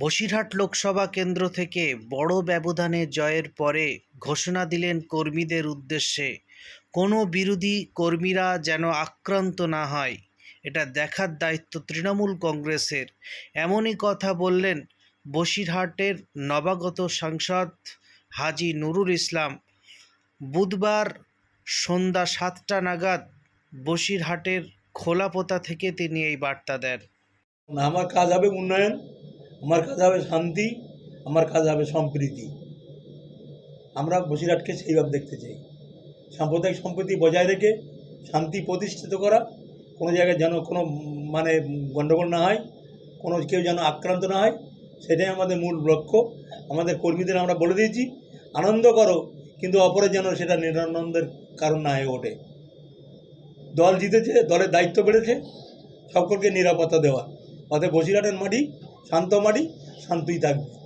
বসিরহাট লোকসভা কেন্দ্র থেকে বড় ব্যবধানে জয়ের পরে ঘোষণা দিলেন কর্মীদের উদ্দেশ্যে। কোনো বিরোধী কর্মীরা যেন আক্রান্ত না হয়, এটা দেখার দায়িত্ব তৃণমূল কংগ্রেসের। এমনই কথা বললেন বসিরহাটের নবাগত সাংসদ হাজি নুরুল ইসলাম। বুধবার সন্ধ্যা সাতটা নাগাদ বসিরহাটের খোলাপোতা থেকে তিনি এই বার্তা দেন। আমার কাজ হবে উন্নয়ন আমার কাজ হবে শান্তি, আমার কাজ হবে সম্প্রীতি। আমরা বসিরহাটকে সেইভাবে দেখতে চাই। সাম্প্রদায়িক সম্প্রীতি বজায় রেখে শান্তি প্রতিষ্ঠিত করা, কোনো জায়গায় যেন কোনো মানে গণ্ডগোল না হয়, কোনো কেউ যেন আক্রান্ত না হয়, সেটাই আমাদের মূল লক্ষ্য। আমাদের কর্মীদের আমরা বলে দিয়েছি, আনন্দ করো, কিন্তু অপরের যেন সেটা নিরানন্দের কারণ না হয়ে ওঠে। দল জিতেছে, দলের দায়িত্ব বেড়েছে, সকলকে নিরাপত্তা দেওয়া। অতএব বসিরহাটের মাটি শান্ত মারি শান্তই থাকবে।